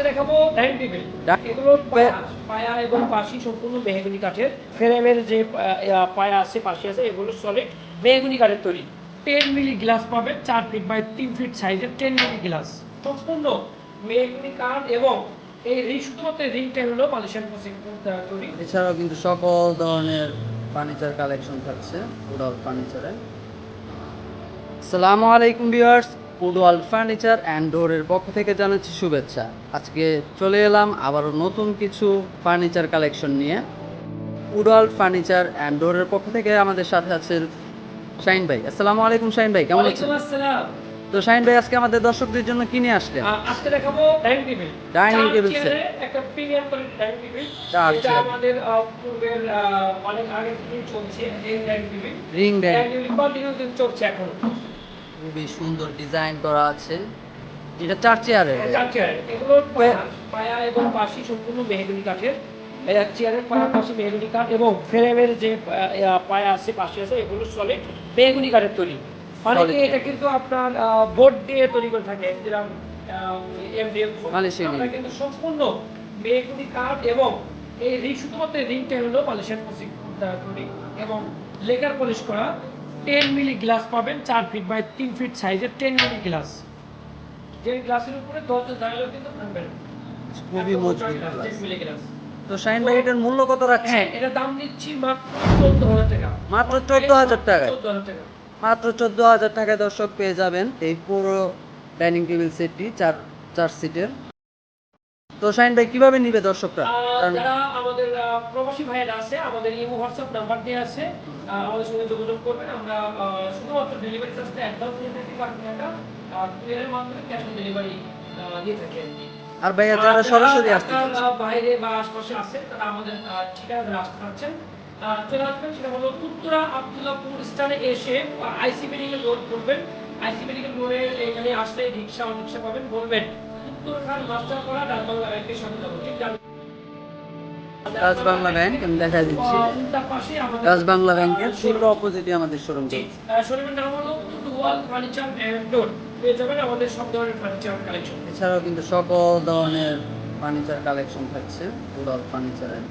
আজকে দেখাবো ডাইনিং এগুলো পায়া পায়া এবং পাশি সম্পূর্ণ মেহগুনি কাঠের। ফ্রেমের যে পায়া আছে পাশি আছে এগুলো সলিড মেহগুনি কাঠের তৈরি। টেন মিলি গ্লাস পাবেন চার ফিট বাই তিন ফিট সাইজের টেন মিলি গ্লাস সম্পূর্ণ মেহগুনি কাঠ এবং এই রিং শুধুমাত্র রিংটা হলো মালয়েশিয়ান প্রসেস তৈরি। এছাড়াও কিন্তু সকল ধরনের ফার্নিচার কালেকশন থাকছে উডল ফার্নিচারে আসসালামু আলাইকুম ভিউয়ার্স উডওয়াল ফার্নিচার অ্যান্ড ডোরের পক্ষ থেকে জানাচ্ছি শুভেচ্ছা। আজকে চলে এলাম আবারও নতুন কিছু ফার্নিচার কালেকশন নিয়ে। উডওয়াল ফার্নিচার অ্যান্ড ডোরের পক্ষ থেকে আমাদের সাথে আছেন শাইন ভাই। আসসালামু আলাইকুম শাইন ভাই কেমন আছেন? তো শাইন ভাই আজকে আমাদের দর্শকদের জন্য কি নিয়ে আসলেন? আজকে দেখাবো ডাইনিং টেবিল Dining চার table একটা প্রিমিয়াম কোয়ালিটি ডাইনিং টেবিল এটা আমাদের পূর্বের অনেক আগে থেকে চলছে এই dining table ring dining table continue চলছে এখন। খুবই সুন্দর ডিজাইন করা আছে। এটা চার চেয়ারের। চার চেয়ার এগুলো পায়া- এবং পাশি সম্পূর্ণ মেহগনি কাঠের। চেয়ারের পায়া পাশি মেহগনি কাঠ এবং ফ্রেমের যে পায়া আছে পাশে আছে এগুলো সলিড মেহগনি কাঠের তৈরি। অনেকে Solid. এটা কিন্তু আপনার বোর্ড দিয়ে তৈরি করে থাকে যেরকম এমডিএম আমরা. কিন্তু সম্পূর্ণ মেহগনি কাঠ এবং এই রিং শুধুমাত্র রিংটা হলো মালয়েশিয়ান পলিশ তৈরি এবং লেকার পলিশ করা টেন মিলি গ্লাস পাবেন চার ফিট বাই তিন ফিট সাইজের টেন মিলি গ্লাস। যে গ্লাসের উপরে দরজা দাঁড়ালেও কিন্তু ভাঙবে খুবই মজবুত মোটা glass, glass। 10 milli glass। তো শাইন ভাই এটার মূল্য কত হ্যাঁ এটা দাম দিচ্ছি মাত্র চোদ্দ হাজার টাকা। মাত্র টাকায়? টাকা। মাত্র চোদ্দ হাজার টাকায় দর্শক পেয়ে যাবেন এই পুরো ডাইনিং টেবিল সেটটি চার চার সিটের তো শাইন ভাই কীভাবে নিবে দর্শকরা? কারণ প্রবাসী ভাইয়েরা আছে আমাদের ইমো হোয়াটসঅ্যাপ নাম্বার দেওয়া আছে আমাদের সঙ্গে যোগাযোগ করবেন। আমরা শুধুমাত্র ডেলিভারি চার্জটা অ্যাডভান্স দিয়ে থাকি বাকি টাকা কুরিয়ারের মাধ্যমে ক্যাশ অন ডেলিভারি দিয়ে থাকি আর কি। আর ভাইয়া যারা সরাসরি আসতে বাইরে বা আশপাশে আছে তারা আমাদের ঠিকানা ধরে আসতে পারছেন চলে আসবেন সেটা হলো উত্তরা আবদুল্লাপুর স্থানে এসে আইসি মেডিকেল রোড করবেন। আইসি মেডিকেল রোডে এখানে আসলে রিক্সা রিক্সা পাবেন বলবেন উত্তরখান মাস্টার করা ব্যাংকের সামনে যাব। ঠিক আছে রাজ বাংলা ব্যাংক আমি দেখা দিচ্ছি। রাজ বাংলা ব্যাংকের পুরো অপোজিটে আমাদের শোরুম শোরুমের নাম হলো ওয়াল ফার্নিচার এন্ড ডোর। পেয়ে যাবেন আমাদের সব ধরনের ফার্নিচার কালেকশন এছাড়াও কিন্তু সকল ধরনের ফার্নিচার কালেকশন থাকছে উডল ফার্নিচারের।